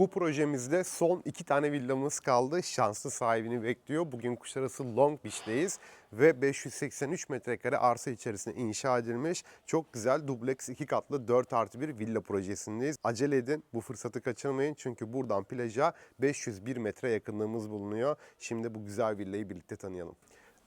Bu projemizde son iki tane villamız kaldı. Şanslı sahibini bekliyor. Bugün Kuşadası Long Beach'teyiz ve 583 metrekare arsa içerisinde inşa edilmiş çok güzel dubleks iki katlı 4 artı bir villa projesindeyiz. Acele edin bu fırsatı kaçırmayın çünkü buradan plaja 501 metre yakınlığımız bulunuyor. Şimdi bu güzel villayı birlikte tanıyalım.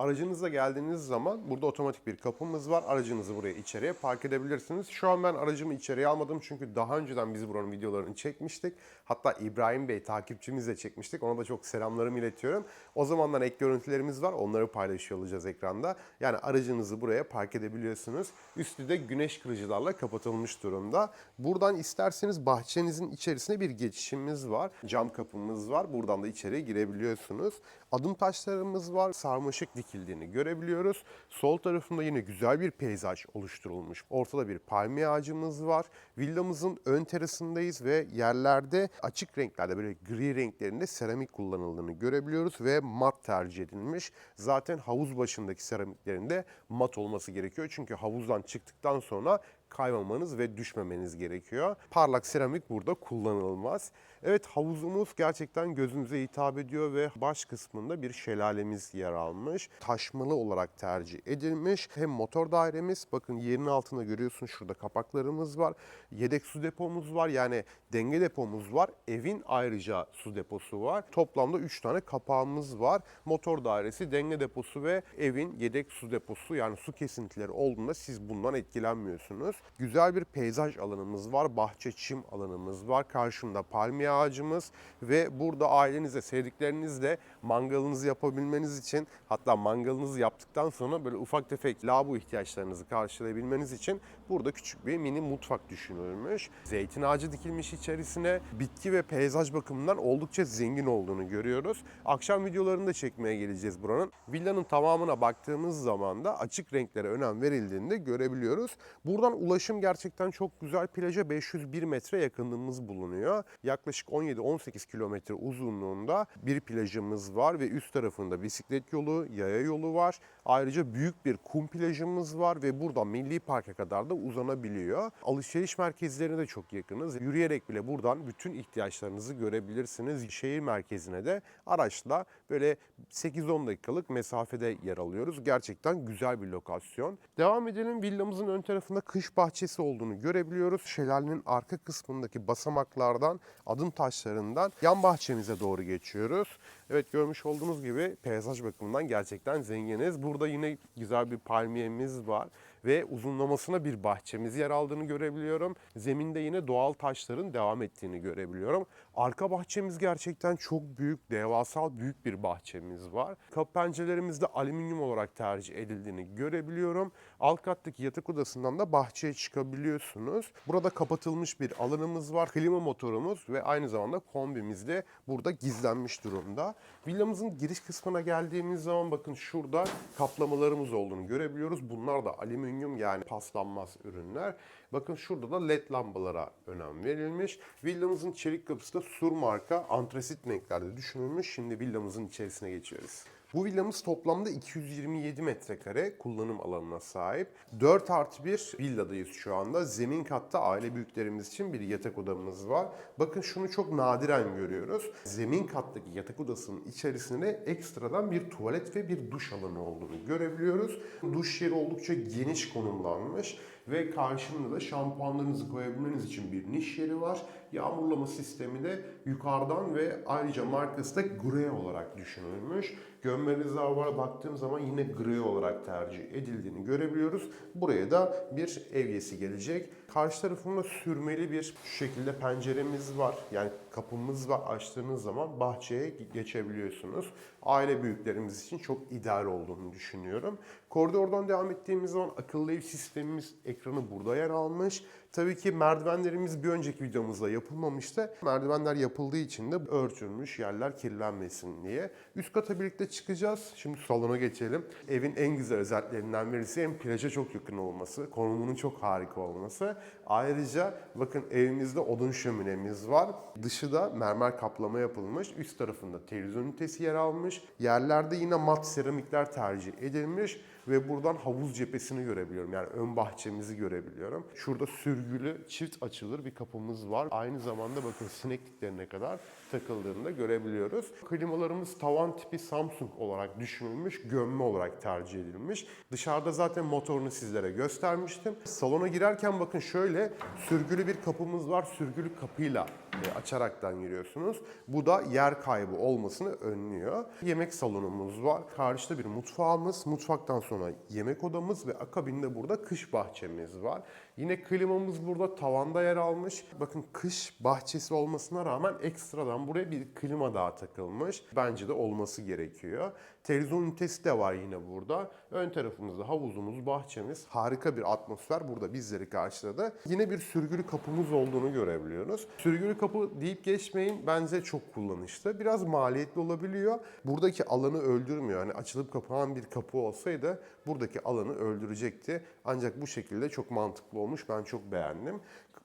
Aracınızla geldiğiniz zaman burada otomatik bir kapımız var. Aracınızı buraya içeriye park edebilirsiniz. Şu an ben aracımı içeriye almadım çünkü daha önceden biz buranın videolarını çekmiştik. Hatta İbrahim Bey takipçimizle çekmiştik. Ona da çok selamlarımı iletiyorum. O zamandan ek görüntülerimiz var. Onları paylaşıyor olacağız ekranda. Yani aracınızı buraya park edebiliyorsunuz. Üstü de güneş kırıcılarla kapatılmış durumda. Buradan isterseniz bahçenizin içerisine bir geçişimiz var. Cam kapımız var. Buradan da içeri girebiliyorsunuz. Adım taşlarımız var. Sarmaşık dikildiğini görebiliyoruz. Sol tarafında yine güzel bir peyzaj oluşturulmuş. Ortada bir palmiye ağacımız var. Villamızın ön terasındayız ve yerlerde açık renklerde böyle gri renklerinde seramik kullanıldığını görebiliyoruz ve mat tercih edilmiş. Zaten havuz başındaki seramiklerinde mat olması gerekiyor. Çünkü havuzdan çıktıktan sonra kaymamanız ve düşmemeniz gerekiyor. Parlak seramik burada kullanılmaz. Evet havuzumuz gerçekten gözünüze hitap ediyor ve baş kısmında bir şelalemiz yer almış. Taşmalı olarak tercih edilmiş. Hem motor dairemiz bakın yerin altında görüyorsun şurada kapaklarımız var. Yedek su depomuz var yani denge depomuz var. Evin ayrıca su deposu var. Toplamda 3 tane kapağımız var. Motor dairesi, denge deposu ve evin yedek su deposu yani su kesintileri olduğunda siz bundan etkilenmiyorsunuz. Güzel bir peyzaj alanımız var. Bahçe çim alanımız var. Karşımda palmiye ağacımız ve burada ailenizle, sevdiklerinizle mangalınızı yapabilmeniz için hatta mangalınızı yaptıktan sonra böyle ufak tefek lavabo ihtiyaçlarınızı karşılayabilmeniz için burada küçük bir mini mutfak düşünülmüş. Zeytin ağacı dikilmiş içerisine. Bitki ve peyzaj bakımından oldukça zengin olduğunu görüyoruz. Akşam videolarını da çekmeye geleceğiz buranın. Villanın tamamına baktığımız zaman da açık renklere önem verildiğini de görebiliyoruz. Buradan ulaşım gerçekten çok güzel. Plaja 501 metre yakınlığımız bulunuyor. Yaklaşık 17-18 kilometre uzunluğunda bir plajımız var ve üst tarafında bisiklet yolu, yaya yolu var. Ayrıca büyük bir kum plajımız var ve buradan Milli Park'a kadar da uzanabiliyor. Alışveriş merkezlerine de çok yakınız. Yürüyerek bile buradan bütün ihtiyaçlarınızı görebilirsiniz. Şehir merkezine de araçla böyle 8-10 dakikalık mesafede yer alıyoruz. Gerçekten güzel bir lokasyon. Devam edelim. Villamızın ön tarafında kış bahçesi olduğunu görebiliyoruz. Şelalenin arka kısmındaki basamaklardan, adım taşlarından yan bahçemize doğru geçiyoruz. Evet görmüş olduğunuz gibi peyzaj bakımından gerçekten zenginiz. Burada yine güzel bir palmiyemiz var ve uzunlamasına bir bahçemiz yer aldığını görebiliyorum. Zeminde yine doğal taşların devam ettiğini görebiliyorum. Arka bahçemiz gerçekten çok büyük, devasal büyük bir bahçemiz var. Kapı pencerelerimizde alüminyum olarak tercih edildiğini görebiliyorum. Alt kattaki yatak odasından da bahçeye çıkabiliyorsunuz. Burada kapatılmış bir alanımız var. Klima motorumuz ve aynı zamanda kombimiz de burada gizlenmiş durumda. Villamızın giriş kısmına geldiğimiz zaman bakın şurada kaplamalarımız olduğunu görebiliyoruz. Bunlar da alüminyum yani paslanmaz ürünler. Bakın şurada da led lambalara önem verilmiş. Villamızın çelik kapısı da Sur marka antrasit renklerde düşünülmüş. Şimdi villamızın içerisine geçiyoruz. Bu villamız toplamda 227 metrekare kullanım alanına sahip. 4 artı 1 villadayız şu anda. Zemin katta aile büyüklerimiz için bir yatak odamız var. Bakın şunu çok nadiren görüyoruz. Zemin kattaki yatak odasının içerisine ekstradan bir tuvalet ve bir duş alanı olduğunu görebiliyoruz. Duş yeri oldukça geniş konumlanmış ve karşında da şampuanlarınızı koyabilmeniz için bir niş yeri var. Yağmurlama sistemi de yukarıdan ve ayrıca markası da gri olarak düşünülmüş. Gömme rezervuara baktığım zaman yine gri olarak tercih edildiğini görebiliyoruz. Buraya da bir evyesi gelecek. Karşı tarafında sürmeli bir şu şekilde penceremiz var. Yani kapımız var. Açtığınız zaman bahçeye geçebiliyorsunuz. Aile büyüklerimiz için çok ideal olduğunu düşünüyorum. Koridordan devam ettiğimiz zaman akıllı ev sistemimiz ekranı burada yer almış. Tabii ki merdivenlerimiz bir önceki videomuzda yapılmamıştı. Merdivenler yapıldığı için de örtülmüş yerler kirlenmesin diye. Üst kata birlikte çıkacağız. Şimdi salona geçelim. Evin en güzel özelliklerinden birisi hem plaja çok yakın olması, konumunun çok harika olması. Ayrıca bakın evimizde odun şöminemiz var. Dışı da mermer kaplama yapılmış. Üst tarafında televizyon ünitesi yer almış. Yerlerde yine mat seramikler tercih edilmiş. Ve buradan havuz cephesini görebiliyorum. Yani ön bahçemizi görebiliyorum. Şurada sürgülü çift açılır bir kapımız var. Aynı zamanda bakın sinekliklerine kadar takıldığını da görebiliyoruz. Klimalarımız tavan tipi Samsung olarak düşünülmüş, gömme olarak tercih edilmiş. Dışarıda zaten motorunu sizlere göstermiştim. Salona girerken bakın şöyle sürgülü bir kapımız var. Sürgülü kapıyla e, açaraktan giriyorsunuz. Bu da yer kaybı olmasını önlüyor. Yemek salonumuz var. Karşıda bir mutfağımız. Mutfaktan sonra yemek odamız ve akabinde burada kış bahçemiz var. Yine klimamız burada tavanda yer almış. Bakın kış bahçesi olmasına rağmen ekstradan buraya bir klima daha takılmış. Bence de olması gerekiyor. Televizyon ünitesi de var yine burada. Ön tarafımızda havuzumuz, bahçemiz. Harika bir atmosfer burada bizleri karşıladı. Yine bir sürgülü kapımız olduğunu görebiliyoruz. Sürgülü kapı deyip geçmeyin. Bence çok kullanışlı. Biraz maliyetli olabiliyor. Buradaki alanı öldürmüyor. Hani açılıp kapanan bir kapı olsaydı buradaki alanı öldürecekti. Ancak bu şekilde çok mantıklı olmuş. Ben çok beğendim.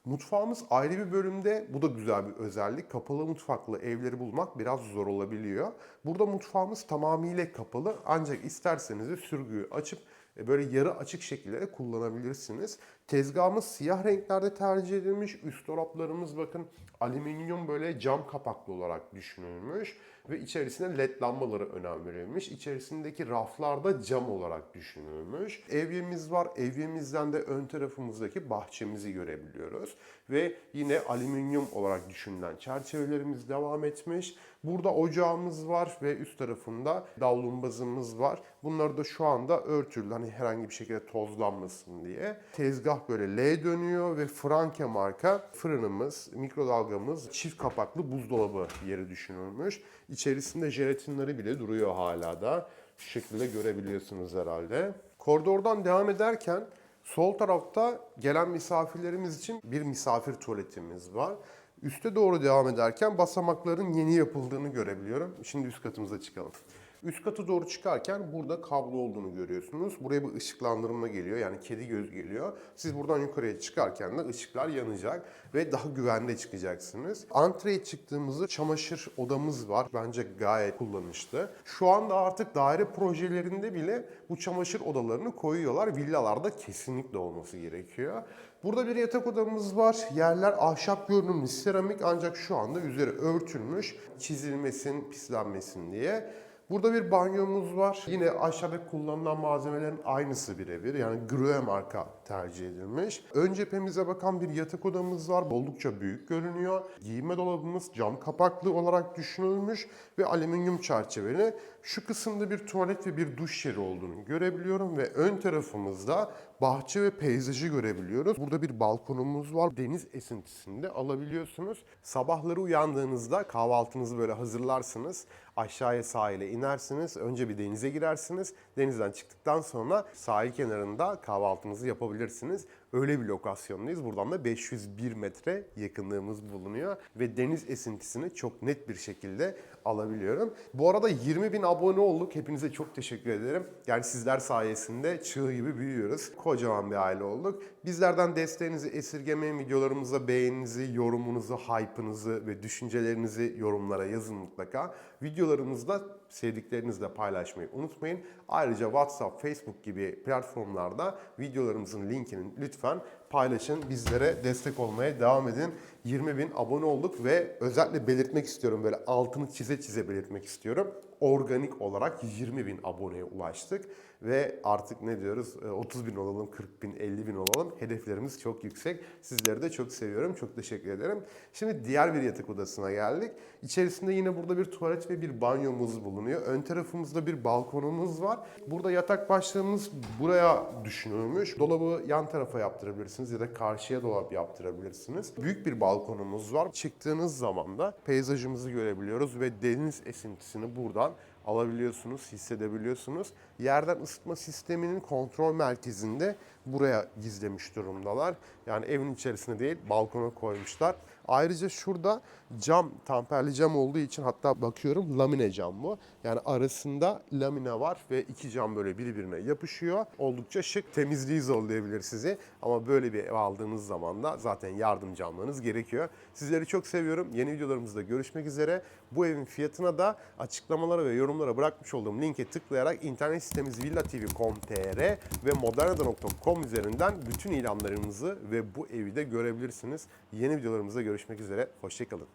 Mutfağımız ayrı bir bölümde. Bu da güzel bir özellik. Kapalı mutfaklı evleri bulmak biraz zor olabiliyor. Burada mutfağımız tamamıyla kapalı. Ancak isterseniz de sürgüyü açıp e, böyle yarı açık şekilde kullanabilirsiniz. Tezgahımız siyah renklerde tercih edilmiş. Üst dolaplarımız bakın alüminyum böyle cam kapaklı olarak düşünülmüş. Ve içerisine led lambaları önem verilmiş. İçerisindeki raflarda cam olarak düşünülmüş. Evyemiz var. Evyemizden de ön tarafımızdaki bahçemizi görebiliyoruz. Ve yine alüminyum olarak düşünülen çerçevelerimiz devam etmiş. Burada ocağımız var ve üst tarafında davlumbazımız var. Bunlar da şu anda örtülü. Hani herhangi bir şekilde tozlanmasın diye. Tezgah böyle L dönüyor ve Franke marka fırınımız, mikrodalgamız, çift kapaklı buzdolabı yeri düşünülmüş. İçerisinde jelatinleri bile duruyor hala da. Şu şekilde görebiliyorsunuz herhalde. Koridordan devam ederken sol tarafta gelen misafirlerimiz için bir misafir tuvaletimiz var. Üste doğru devam ederken basamakların yeni yapıldığını görebiliyorum. Şimdi üst katımıza çıkalım. Üst katı doğru çıkarken burada kablo olduğunu görüyorsunuz. Buraya bir ışıklandırma geliyor yani kedi göz geliyor. Siz buradan yukarıya çıkarken de ışıklar yanacak ve daha güvende çıkacaksınız. Antreye çıktığımızda çamaşır odamız var. Bence gayet kullanışlı. Şu anda artık daire projelerinde bile bu çamaşır odalarını koyuyorlar. Villalarda kesinlikle olması gerekiyor. Burada bir yatak odamız var. Yerler ahşap görünümlü seramik ancak şu anda üzeri örtülmüş. Çizilmesin, pislenmesin diye. Burada bir banyomuz var. Yine aşağıda kullanılan malzemelerin aynısı birebir. Yani Grue marka tercih edilmiş. Ön cephemize bakan bir yatak odamız var. Oldukça büyük görünüyor. Giyinme dolabımız cam kapaklı olarak düşünülmüş ve alüminyum çerçeveli. Şu kısımda bir tuvalet ve bir duş yeri olduğunu görebiliyorum ve ön tarafımızda bahçe ve peyzajı görebiliyoruz. Burada bir balkonumuz var. Deniz esintisini de alabiliyorsunuz. Sabahları uyandığınızda kahvaltınızı böyle hazırlarsınız. Aşağıya sahile inersiniz. Önce bir denize girersiniz. Denizden çıktıktan sonra sahil kenarında kahvaltınızı yapabilirsiniz yapabilirsiniz. Öyle bir lokasyondayız. Buradan da 501 metre yakınlığımız bulunuyor. Ve deniz esintisini çok net bir şekilde alabiliyorum. Bu arada 20 bin abone olduk. Hepinize çok teşekkür ederim. Yani sizler sayesinde çığ gibi büyüyoruz. Kocaman bir aile olduk. Bizlerden desteğinizi esirgemeyin. Videolarımıza beğeninizi, yorumunuzu, hype'ınızı ve düşüncelerinizi yorumlara yazın mutlaka. Videolarımızda sevdiklerinizle paylaşmayı unutmayın. Ayrıca WhatsApp, Facebook gibi platformlarda videolarımızın linkini lütfen Fun. Paylaşın. Bizlere destek olmaya devam edin. 20 bin abone olduk ve özellikle belirtmek istiyorum böyle altını çize çize belirtmek istiyorum. Organik olarak 20 bin aboneye ulaştık ve artık ne diyoruz 30 bin olalım, 40 bin, 50 bin olalım. Hedeflerimiz çok yüksek. Sizleri de çok seviyorum. Çok teşekkür ederim. Şimdi diğer bir yatak odasına geldik. İçerisinde yine burada bir tuvalet ve bir banyomuz bulunuyor. Ön tarafımızda bir balkonumuz var. Burada yatak başlığımız buraya düşünülmüş. Dolabı yan tarafa yaptırabilirsiniz ya da karşıya dolap yaptırabilirsiniz. Büyük bir balkonumuz var. Çıktığınız zaman da peyzajımızı görebiliyoruz ve deniz esintisini buradan alabiliyorsunuz, hissedebiliyorsunuz. Yerden ısıtma sisteminin kontrol merkezinde buraya gizlemiş durumdalar. Yani evin içerisinde değil, balkona koymuşlar. Ayrıca şurada cam, tamperli cam olduğu için hatta bakıyorum lamine cam bu. Yani arasında lamine var ve iki cam böyle birbirine yapışıyor. Oldukça şık, temizliği zorlayabilir sizi. Ama böyle bir ev aldığınız zaman da zaten yardımcı almanız gerekiyor. Sizleri çok seviyorum. Yeni videolarımızda görüşmek üzere. Bu evin fiyatına da açıklamalara ve yorumlara bırakmış olduğum linke tıklayarak internet sitemiz villatv.com.tr ve modernada.com üzerinden bütün ilanlarımızı ve bu evi de görebilirsiniz. Yeni videolarımızda görüşmek üzere. Hoşçakalın.